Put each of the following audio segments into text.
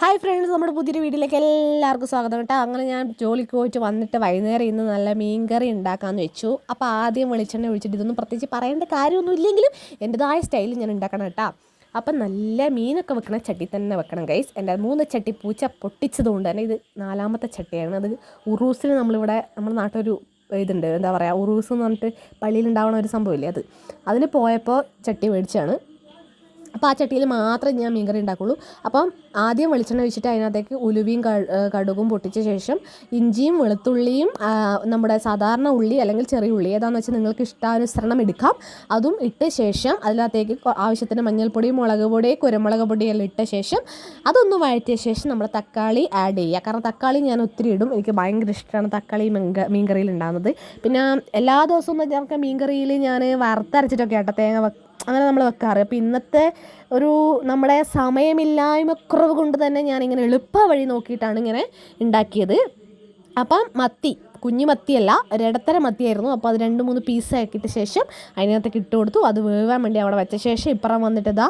Hi friends നമ്മുടെ പുതിയൊരു വീട്ടിലേക്ക് എല്ലാവർക്കും സ്വാഗതം കേട്ടോ. അങ്ങനെ ഞാൻ ജോലിക്ക് പോയിട്ട് വന്നിട്ട് വൈകുന്നേരം ഇന്ന് നല്ല മീൻ കറി ഉണ്ടാക്കാമെന്ന് വെച്ചു. അപ്പോൾ ആദ്യം വെളിച്ചെണ്ണ ഒഴിച്ചിട്ട് ഇതൊന്നും പ്രത്യേകിച്ച് പറയേണ്ട കാര്യമൊന്നും ഇല്ലെങ്കിലും എന്റെതായ സ്റ്റൈലിൽ ഞാൻ ഉണ്ടാക്കണം കേട്ടോ. അപ്പം നല്ല മീനൊക്കെ വെക്കണ ചട്ടി തന്നെ വെക്കണം ഗൈസ് എന്റെ മൂന്ന് ചട്ടി പൂച്ച പൊട്ടിച്ചതുകൊണ്ട് തന്നെ ഇത് നാലാമത്തെ ചട്ടിയാണ്. അത് ഉറൂസിന് നമ്മളിവിടെ നമ്മുടെ നാട്ടിലൊരു ഇതുണ്ട്. എന്താ പറയുക ഉറൂസ് എന്ന് പറഞ്ഞിട്ട് പള്ളിയിൽ ഉണ്ടാവണ ഒരു സംഭവമില്ലേ അത്. അതിന് പോയപ്പോൾ ചട്ടി മേടിച്ചാണ് അപ്പോൾ ആ ചട്ടിയിൽ മാത്രമേ ഞാൻ മീൻകറി ഉണ്ടാക്കുള്ളൂ. അപ്പം ആദ്യം വെളിച്ചെണ്ണ ഒഴിച്ചിട്ട് അതിനകത്തേക്ക് ഉലുവയും കടുകും പൊട്ടിച്ച ശേഷം ഇഞ്ചിയും വെളുത്തുള്ളിയും നമ്മുടെ സാധാരണ ഉള്ളി അല്ലെങ്കിൽ ചെറിയ ഉള്ളി ഏതാണെന്ന് വെച്ചാൽ നിങ്ങൾക്ക് ഇഷ്ടാനുസരണം എടുക്കാം. അതും ഇട്ട ശേഷം അതിനകത്തേക്ക് ആവശ്യത്തിന് മഞ്ഞൾപ്പൊടി മുളക് പൊടി കുരുമുളക് പൊടിയെല്ലാം ഇട്ട ശേഷം അതൊന്ന് വഴറ്റിയ ശേഷം നമ്മൾ തക്കാളി ആഡ് ചെയ്യുക. കാരണം തക്കാളി ഞാൻ ഒത്തിരി ഇടും. എനിക്ക് ഭയങ്കര ഇഷ്ടമാണ് തക്കാളി മീൻക മീൻകറിയിൽ ഉണ്ടാകുന്നത് പിന്നെ എല്ലാ ദിവസവും നമുക്ക് മീൻകറിയിൽ ഞാൻ വറുത്തരച്ചിട്ടൊക്കെ ആട്ടോ തേങ്ങ അങ്ങനെ നമ്മൾ വെക്കാറ്. അപ്പോൾ ഇന്നത്തെ ഒരു നമ്മുടെ സമയമില്ലായ്മക്കുറവ് കൊണ്ട് തന്നെ ഞാനിങ്ങനെ എളുപ്പ വഴി നോക്കിയിട്ടാണ് ഇങ്ങനെ ഉണ്ടാക്കിയത് അപ്പം മത്തി കുഞ്ഞു മത്തിയല്ല ഒരിടത്തര മത്തിയായിരുന്നു. അപ്പോൾ അത് രണ്ട് മൂന്ന് പീസാക്കിയിട്ട് ശേഷം അതിനകത്തേക്ക് ഇട്ട് കൊടുത്തു. അത് വേവാൻ വേണ്ടി അവിടെ വെച്ച ശേഷം ഇപ്പുറം വന്നിട്ട് ഇതാ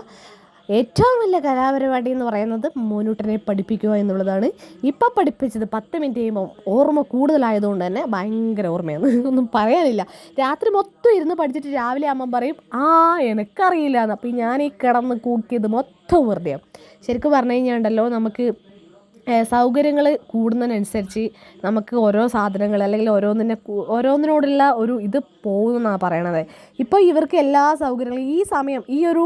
ഏറ്റവും വലിയ കലാപരിപാടി എന്ന് പറയുന്നത് മോനൂട്ടനെ പഠിപ്പിക്കുക എന്നുള്ളതാണ്. ഇപ്പം പഠിപ്പിച്ചത് പത്ത് മിനിറ്റ് കഴിയുമ്പോൾ ഓർമ്മ കൂടുതലായതുകൊണ്ട് തന്നെ ഭയങ്കര ഓർമ്മയാണ്. ഒന്നും പറയാനില്ല. രാത്രി മൊത്തം ഇരുന്ന് പഠിച്ചിട്ട് രാവിലെ അമ്മ പറയും ആ എനിക്കറിയില്ല എന്ന് അപ്പോൾ ഞാൻ ഈ കിടന്ന് കൂക്കിയത് മൊത്തം വെറുതെയാണ് ശരിക്കും പറഞ്ഞു കഴിഞ്ഞാൽ ഉണ്ടല്ലോ നമുക്ക് സൗകര്യങ്ങൾ കൂടുന്നതിനനുസരിച്ച് നമുക്ക് ഓരോ സാധനങ്ങൾ അല്ലെങ്കിൽ ഓരോന്നിനെ ഓരോന്നിനോടുള്ള ഒരു ഇത് പോകുമെന്നാണ് പറയണത്. ഇപ്പോൾ ഇവർക്ക് എല്ലാ സൗകര്യങ്ങളും ഈ സമയം ഈ ഒരു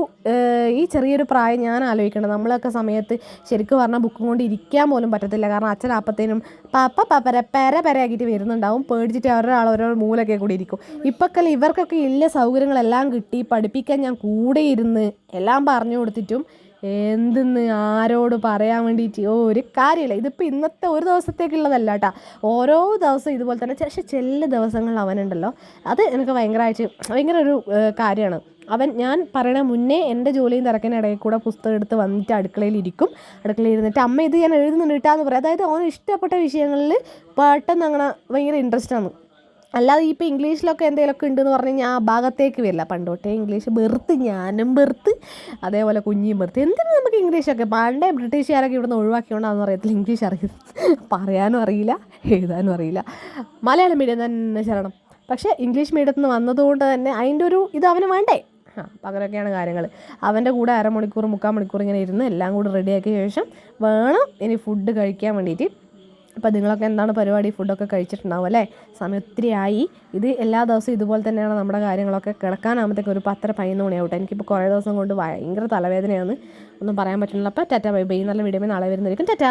ഈ ചെറിയൊരു പ്രായം ഞാൻ ആലോചിക്കണം നമ്മളൊക്കെ സമയത്ത് ശരിക്കും പറഞ്ഞാൽ ബുക്കും കൊണ്ട് ഇരിക്കാൻ പോലും പറ്റത്തില്ല. കാരണം അച്ഛൻ അപ്പത്തേനും പപ്പ പപ്പര പെര പെരയാക്കിയിട്ട് വരുന്നുണ്ടാവും. പേടിച്ചിട്ട് ഒരാൾ ഓരോ മൂലൊക്കെ കൂടി ഇരിക്കും. ഇപ്പൊക്കെ ഇവർക്കൊക്കെ ഇല്ല സൗകര്യങ്ങളെല്ലാം കിട്ടി പഠിപ്പിക്കാൻ ഞാൻ കൂടെ ഇരുന്ന് എല്ലാം പറഞ്ഞു കൊടുത്തിട്ടും എന്തെന്ന് ആരോട് പറയാൻ വേണ്ടിയിട്ട്? ഒരു കാര്യമില്ല. ഇതിപ്പോൾ ഇന്നത്തെ ഒരു ദിവസത്തേക്കുള്ളതല്ല കേട്ടോ. ഓരോ ദിവസം ഇതുപോലെ തന്നെ പക്ഷേ ചില ദിവസങ്ങളിൽ അവനുണ്ടല്ലോ. അത് എനിക്ക് ഭയങ്കരമായിട്ട് ഭയങ്കര ഒരു കാര്യമാണ്. അവൻ ഞാൻ പറയണ മുന്നേ എന്റെ ജോലിയും തിരക്കിനിടയിൽ കൂടെ പുസ്തകം എടുത്ത് വന്നിട്ട് അടുക്കളയിൽ ഇരിക്കും. അടുക്കളയിൽ ഇരുന്നിട്ട് അമ്മ ഇത് ഞാൻ എഴുതുന്നുണ്ട് കിട്ടാന്ന് പറയും. അതായത് അവന് ഇഷ്ടപ്പെട്ട വിഷയങ്ങളിൽ പെട്ടെന്ന് അങ്ങനെ ഭയങ്കര ഇൻട്രസ്റ്റ് ആണ്. അല്ലാതെ ഇപ്പോൾ ഇംഗ്ലീഷിലൊക്കെ എന്തെങ്കിലുമൊക്കെ ഉണ്ടെന്ന് പറഞ്ഞു കഴിഞ്ഞാൽ ആ ഭാഗത്തേക്ക് വരില്ല. പണ്ടോട്ടേ ഇംഗ്ലീഷ് ബെർത്ത് ഞാനും ബെർത്ത് അതേപോലെ കുഞ്ഞിയും ബെർത്ത് എന്തിനു നമുക്ക് ഇംഗ്ലീഷൊക്കെ? പണ്ടേ ബ്രിട്ടീഷുകാരൊക്കെ ഇവിടുന്ന് ഒഴിവാക്കിയോണ്ടാന്ന് അറിയത്തില്ല. ഇംഗ്ലീഷ് അറിയില്ല പറയാനും അറിയില്ല എഴുതാനും അറിയില്ല. മലയാളം മീഡിയം തന്നെ ശരണം. പക്ഷേ ഇംഗ്ലീഷ് മീഡിയത്തിൽ നിന്ന് വന്നതുകൊണ്ട് തന്നെ അതിന്റെ ഒരു ഇത് അവന് വേണ്ടേ? ആ അപ്പം അങ്ങനെയൊക്കെയാണ് കാര്യങ്ങൾ അവന്റെ കൂടെ അരമണിക്കൂർ മുക്കാൽ മണിക്കൂർ ഇങ്ങനെ ഇരുന്ന് എല്ലാം കൂടി റെഡിയാക്കിയ ശേഷം വേണം ഇനി ഫുഡ് കഴിക്കാൻ വേണ്ടിയിട്ട് അപ്പോൾ നിങ്ങളൊക്കെ എന്താണ് പരിപാടി? ഫുഡൊക്കെ കഴിച്ചിട്ടുണ്ടാവും അല്ലേ? സമയം ഒത്തിരി ആയി. ഇത് എല്ലാ ദിവസവും ഇതുപോലെ തന്നെയാണ് നമ്മുടെ കാര്യങ്ങളൊക്കെ കിടക്കാനാകുമ്പോഴത്തേക്ക് ഒരു പത്തര പതിനൊന്ന് മണിയാവട്ടെ. എനിക്കിപ്പോൾ കുറേ ദിവസം കൊണ്ട് ഭയങ്കര തലവേദനയാണ്. ഒന്നും പറയാൻ പറ്റുന്നില്ല. അപ്പോൾ ടാറ്റ ബൈ ബൈ. നല്ല വീഡിയോ നാളെ വരുന്നതായിരിക്കും. ടാറ്റ!